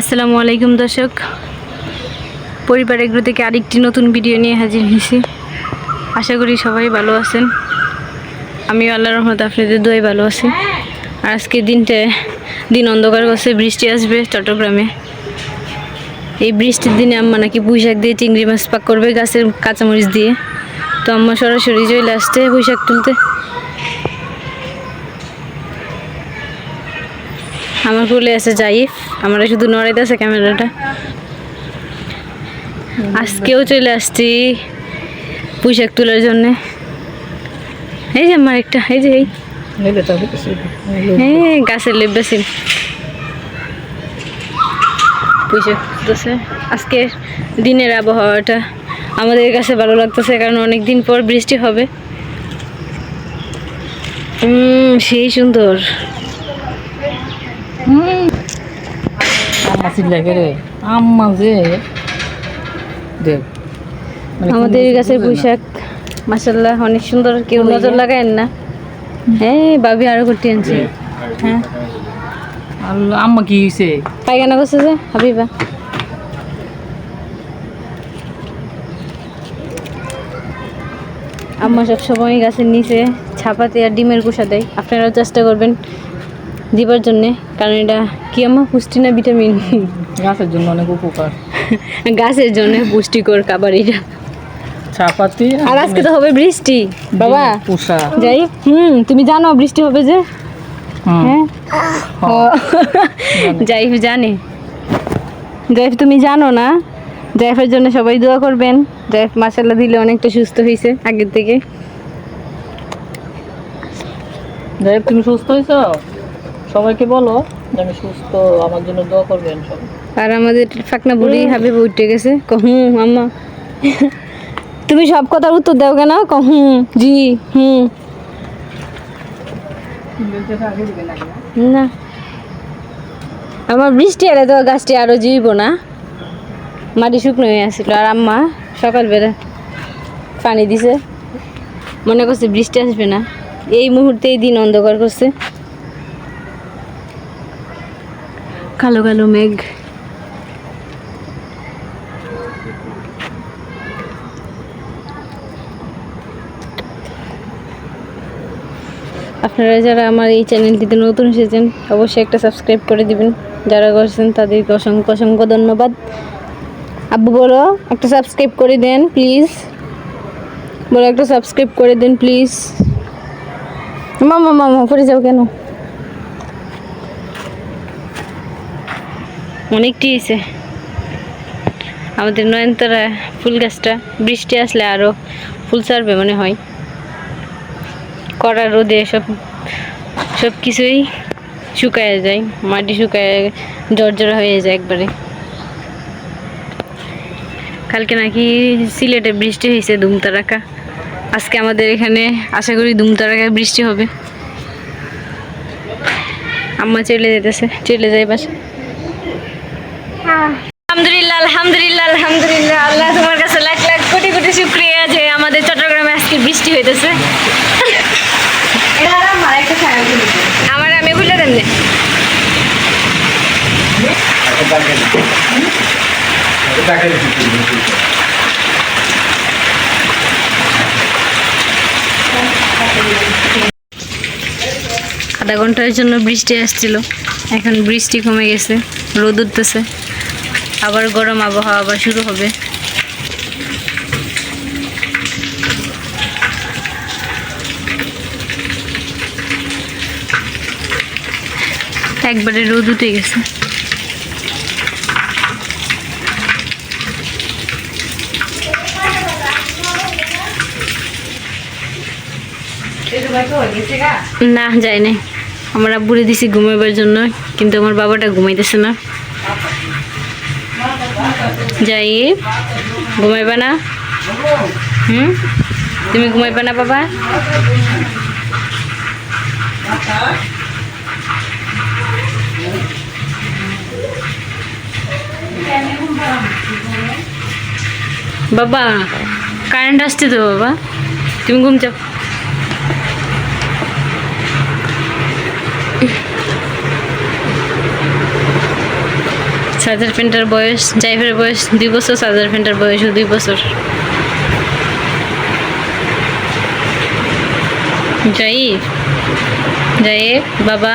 আসসালামু আলাইকুম দর্শক। পরিবার এগুলো থেকে আরেকটি নতুন ভিডিও নিয়ে হাজির হয়েছি। আশা করি সবাই ভালো আছেন। আমিও আল্লাহ রহমত আপনাদের দোয়াই ভালো আছি। আর আজকে দিনটা দিন অন্ধকার করছে, বৃষ্টি আসবে চট্টগ্রামে। এই বৃষ্টির দিনে আম্মা নাকি পুঁই শাক দিয়ে চিংড়ি মাছ পাক করবে গাছের কাঁচামরিচ দিয়ে। তো আম্মা সরাসরি চলে আসছে পুঁই শাক তুলতে। আমার কোলে আছে জাইফ। আমরা শুধু নড়াইতেছে ক্যামেরাটা। আজকেও চলে আসছি পোশাক তোলার জন্য। এই যে আমার একটা এই যে এই। হ্যাঁ গাছের লেপ বেশি পোশাক তুলতেছে। আজকে দিনের আবহাওয়াটা আমাদের কাছে ভালো লাগতেছে কারণ অনেক দিন পর বৃষ্টি হবে। সেই সুন্দর। আম্মা করে আম্মা যে দেখ আমাদের কোনো গাছের। পোশাক মাসাল্লাহ অনেক সুন্দর কেউ নজর লাগায়েন না। হ্যাঁ বাবি আরও করতে আনছে। হ্যাঁ? আম্মা কি হয়েছে পায়খানা করছে যে হাবিবা। আম্মা সব সময় গাছের নিচে ছাপাতে আর ডিমের কুসা দেয়। আপনারাও চেষ্টা করবেন। দিবার জন্যে কারণ এটা কি আম্মা পুষ্টি না ভিটামিন? গাছের জন্য অনেক উপকার। গাছের জন্য পুষ্টিকর খাবার এটা। চাপাতি আর আজকে তো হবে বৃষ্টি। বাবা। পুষা যাই হুম তুমি জানো বৃষ্টি হবে যে? হ্যাঁ? জাইফ জানে। জাইফ তুমি জানো না? জাইফের জন্য সবাই দোয়া করবেন। জাইফ মাসাল্লাহ দিলে অনেকটা সুস্থ হয়েছে আগের থেকে। যাই হোক, তুমি সুস্থ হয়েছ সবাইকে বলো আমি সুস্থ, আমার জন্য দোয়া করবেন সব। আর আমাদের ফাকনা বুড়ি হাবিব উঠে গেছে। হুম আম্মা তুমি সব কথার উত্তর দাও কেন? হুম জি হুম না। আমার বৃষ্টি এলে তো গাছটি আরও জীব না। মাটি শুকনো হয়ে আসছিল আর আম্মা সকালবেলা পানি দিছে। মনে করছে বৃষ্টি আসবে না। এই মুহূর্তে এই দিন অন্ধকার করছে। কালো কালো মেঘ। আপনারা যারা আমার এই চ্যানেলটিতে নতুন এসেছেন, অবশ্যই একটা সাবস্ক্রাইব করে দিবেন। যারা করছেন, তাদেরকে অসংখ্য অসংখ্য ধন্যবাদ। আব্বু বলো, একটা সাবস্ক্রাইব করে দেন, প্লিজ। বলো, একটা সাবস্ক্রাইব করে দেন, প্লিজ। মামা মামা পরে যাও কেন? অনেকটি হয়েছে? আমাদের নয়নতারা ফুল গাছটা, বৃষ্টি আসলে আরও ফুল ছাড়বে মনে হয়। কড়া রোদে সব সব কিছুই শুকায় যায়, মাটি শুকায় জর্জরা হয়ে যায় একবারে। কালকে নাকি সিলেটে বৃষ্টি হয়েছে দুমতারাকা। আজকে আমাদের এখানে, আশা করি দুমতারাকায় বৃষ্টি হবে। আম্মা চলে যেতেছে, চলে যায় বাসা আলহামদুলিল্লাহ আলহামদুলিল্লাহ আলহামদুলিল্লাহ। আল্লাহ তোমার কাছে লাখ লাখ কোটি কোটি শুক্রিয়া যে আমাদের চট্টগ্রামে আজকে বৃষ্টি হইতেছে। আমার আমি বুঝলে দেন আধা ঘণ্টার জন্য বৃষ্টি আসছিল। এখন বৃষ্টি কমে গেছে, রোদ উঠতেছে। আবার গরম আবহাওয়া আবার শুরু হবে। একবারে রোদ উঠে গেছে। না যাই নাই আমার আব্বুরে দিছি ঘুমাইবার জন্য, কিন্তু আমার বাবাটা ঘুমাইতেছে না। যাই ঘুমাইবা না হুম তুমি ঘুমাইবা না বাবা বাবা কারেন্ট আসছে তো বাবা তুমি ঘুম যাও সাজার পেন্টার বয়স, জাইফের বয়স দুই বছর, সাজার পেন্টার বয়সও দুই বছর। জাইফ জাইফ, বাবা।